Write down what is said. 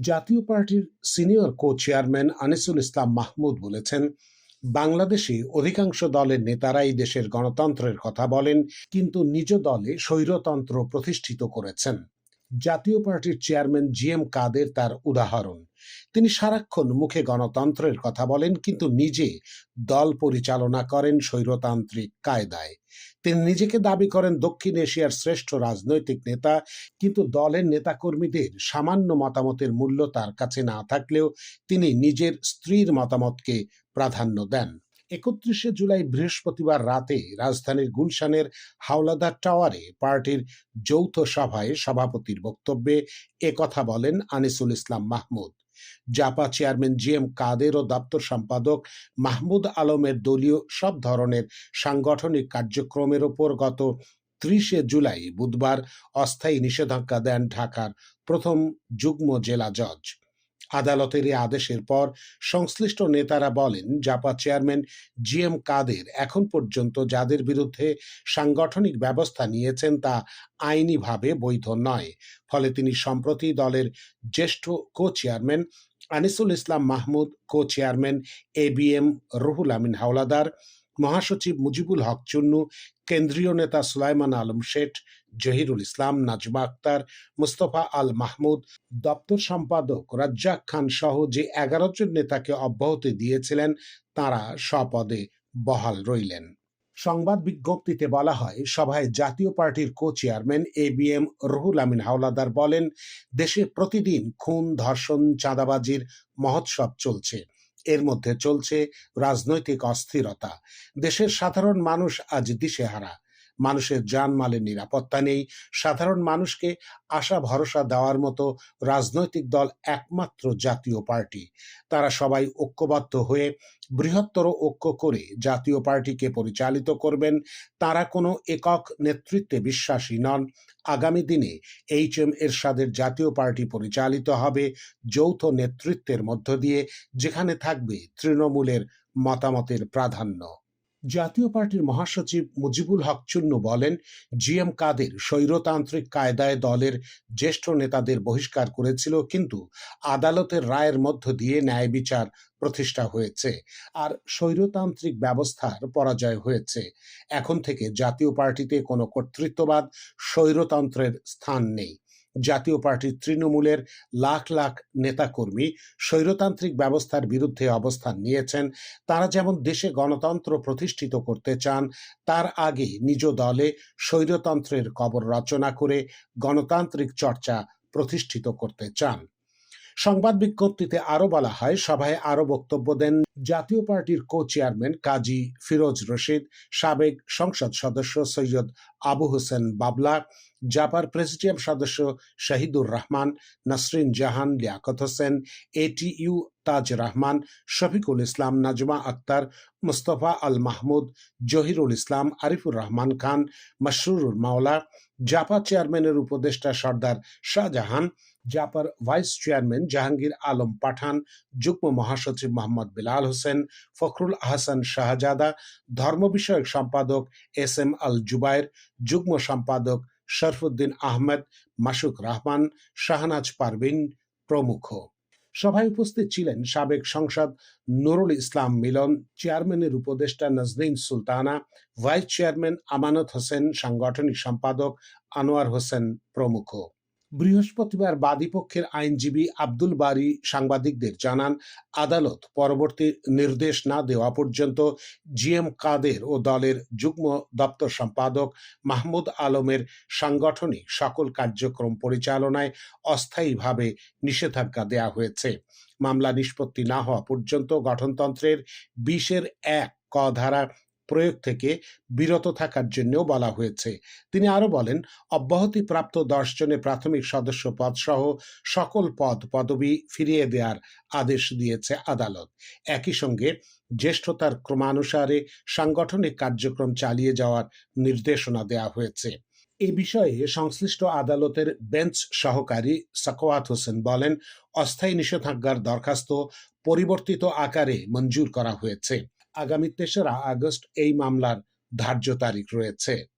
জাতীয় পার্টির senior co chairman Anisul Islam Mahmud বলেছেন, বাংলাদেশে অধিকাংশ দলের নেতারাই দেশের গণতন্ত্রের কথা বলেন, কিন্তু নিজ দলে স্বৈরতন্ত্র প্রতিষ্ঠিত করেছেন। জাতীয় পার্টির চেয়ারম্যান জি এম কাদের তার উদাহরণ। তিনি সারাক্ষণ মুখে গণতন্ত্রের কথা বলেন, কিন্তু নিজে দল পরিচালনা করেন স্বৈরতান্ত্রিক কায়দায়। তিনি নিজেকে দাবি করেন দক্ষিণ এশিয়ার শ্রেষ্ঠ রাজনৈতিক নেতা, কিন্তু দলের নেতাকর্মীদের সামান্য মতামতের মূল্য তার কাছে না থাকলেও তিনি নিজের স্ত্রীর মতামতকে প্রাধান্য দেন। একত্রিশে জুলাই বৃহস্পতিবার রাতে রাজধানীর গুলশানের হাওলাদার টাওয়ারে পার্টির যৌথ সভায় সভাপতির বক্তব্যে একথা বলেন Anisul Islam Mahmud. Japa chairman G M Quader ও দপ্তর সম্পাদক মাহমুদ আলমের দলীয় সব ধরনের সাংগঠনিক কার্যক্রমের ওপর গত ত্রিশে জুলাই বুধবার অস্থায়ী নিষেধাজ্ঞা দেন ঢাকার প্রথম যুগ্ম জেলা জজ। আদালতের এই আদেশের পর সংশ্লিষ্ট নেতারা বলেন, Japa chairman G M Quader এখন পর্যন্ত যাদের বিরুদ্ধে সাংগঠনিক ব্যবস্থা নিয়েছেন তা আইনিভাবে বৈধ নয়। ফলে তিনি সম্প্রতি দলের জ্যেষ্ঠ co chairman Anisul Islam Mahmud co chairman A B M Ruhul Amin Howlader মহাসচিব মুজিবুল হক চুন্নু, কেন্দ্রীয় নেতা সুলাইমান আলম শেঠ, জহিরুল ইসলাম, নাজমা আক্তার, মুস্তফা আল মাহমুদ, দপ্তর সম্পাদক রাজ্জাক খান সহ যে এগারো জন নেতাকে অব্যাহতি দিয়েছিলেন, তারা স্বপদে বহাল রইলেন। সংবাদ বিজ্ঞপ্তিতে বলা হয়, সভায় জাতীয় পার্টির co chairman A B M Ruhul Amin Howlader বলেন, দেশে প্রতিদিন খুন, ধর্ষণ, চাঁদাবাজির মহোৎসব চলছে। এর মধ্যে চলছে রাজনৈতিক অস্থিরতা। দেশের সাধারণ মানুষ আজ দিশেহারা। মানুষের জানমালের নিরাপত্তা নেই। সাধারণ মানুষকে আশা ভরসা দেওয়ার মতো রাজনৈতিক দল একমাত্র জাতীয় পার্টি। তারা সবাই ঐক্যবদ্ধ হয়ে বৃহত্তর ঐক্য করে জাতীয় পার্টিকে পরিচালিত করবেন। তারা কোনো একক নেতৃত্বে বিশ্বাসী নন। আগামী দিনে এইচ এম এরশাদের জাতীয় পার্টি পরিচালিত হবে যৌথ নেতৃত্বের মধ্য দিয়ে, যেখানে থাকবে তৃণমূলের মতামতের প্রাধান্য। জাতীয় পার্টির মহাসচিব মুজিবুল হক চুন্নু বলেন জি এম কাদের স্বৈরতান্ত্রিক কায়দায় দলের জ্যেষ্ঠ নেতাদের বহিষ্কার করেছিল, কিন্তু আদালতের রায়ের মধ্য দিয়ে ন্যায় বিচার প্রতিষ্ঠা হয়েছে আর স্বৈরতান্ত্রিক ব্যবস্থার পরাজয় হয়েছে। এখন থেকে জাতীয় পার্টিতে কোনো কর্তৃত্ববাদ স্বৈরতন্ত্রের স্থান নেই। জাতীয় পার্টির তৃণমূলের লাখ লাখ নেতাকর্মী স্বৈরতান্ত্রিক ব্যবস্থার বিরুদ্ধে অবস্থান নিয়েছেন। তারা যেমন দেশে গণতন্ত্র প্রতিষ্ঠিত করতে চান, তার আগে নিজ দলে স্বৈরতন্ত্রের কবর রচনা করে গণতান্ত্রিক চর্চা প্রতিষ্ঠিত করতে চান। সংবাদ বিজ্ঞপ্তিতে আরও বলা হয়, সভায় আরও বক্তব্য দেন জাতীয় পার্টির কো চেয়ারম্যান কাজী ফিরোজ রশিদ, সাবেক সংসদ সদস্য সৈয়দ আবু হোসেন বাবলা, জাপার প্রেসিডিয়াম সদস্য শাহিদুর রহমান, নাসরিন জাহান লিয়াকত হোসেন এটিইউ তাজ রহমান, শফিকুল ইসলাম, নাজমা আক্তার, মুস্তফা আল মাহমুদ জহিরুল ইসলাম, আরিফুর রহমান খান মশরুরুল মাওলা, জাপা চেয়ারম্যানের উপদেষ্টা সর্দার শাহজাহান, জাপার ভাইস চেয়ারম্যান জাহাঙ্গীর আলম পাঠান, যুগ্ম মহাসচিব মোহাম্মদ বিলাল হোসেন, ফখরুল আহসান শাহজাদা, ধর্ম বিষয়ক সম্পাদক এস এম আল জুবায়ের যুগ্ম সম্পাদক শরফুদ্দিন আহমেদ, মাসুক রহমান, শাহনাজ পারভিন প্রমুখ। সভায় উপস্থিত ছিলেন সাবেক সংসদ নুরুল ইসলাম মিলন, চেয়ারম্যানের উপদেষ্টা নাজনীন সুলতানা, ভাইস চেয়ারম্যান আমানত হোসেন, সাংগঠনিক সম্পাদক আনোয়ার হোসেন প্রমুখ। বৃহস্পতিবার বাদীপক্ষের আইনজীবী আব্দুল বারি সাংবাদিকদের জানান, আদালত পরবর্তী নির্দেশ না দেওয়া পর্যন্ত জিএম কাদের ও দলের যুগ্ম দপ্তর সম্পাদক মাহমুদ আলমের সাংগঠনিক সকল কার্যক্রম পরিচালনায় অস্থায়ীভাবে নিষেধাজ্ঞা দেয়া হয়েছে। মামলা নিষ্পত্তি না হওয়া পর্যন্ত গঠনতন্ত্রের বিশের এক ক ধারা প্রয়োগ থেকে বিরত থাকার জন্যও বলা হয়েছে। তিনি আরও বলেন, অব্যাহতিপ্রাপ্ত দশ জনের প্রাথমিক সদস্য পদ সহ সকল পদ পদবি ফিরিয়ে দেওয়ার আদেশ দিয়েছে আদালত। একই সঙ্গে জ্যেষ্ঠতার ক্রমানুসারে সাংগঠনিক কার্যক্রম চালিয়ে যাওয়ার নির্দেশনা দেওয়া হয়েছে। এ বিষয়ে সংশ্লিষ্ট আদালতের বেঞ্চ সহকারী সাকোয়াত হোসেন বলেন, অস্থায়ী নিষেধাজ্ঞার দরখাস্ত পরিবর্তিত আকারে মঞ্জুর করা হয়েছে। আগামী তেসরা আগস্ট এই মামলার ধার্য তারিখ রয়েছে।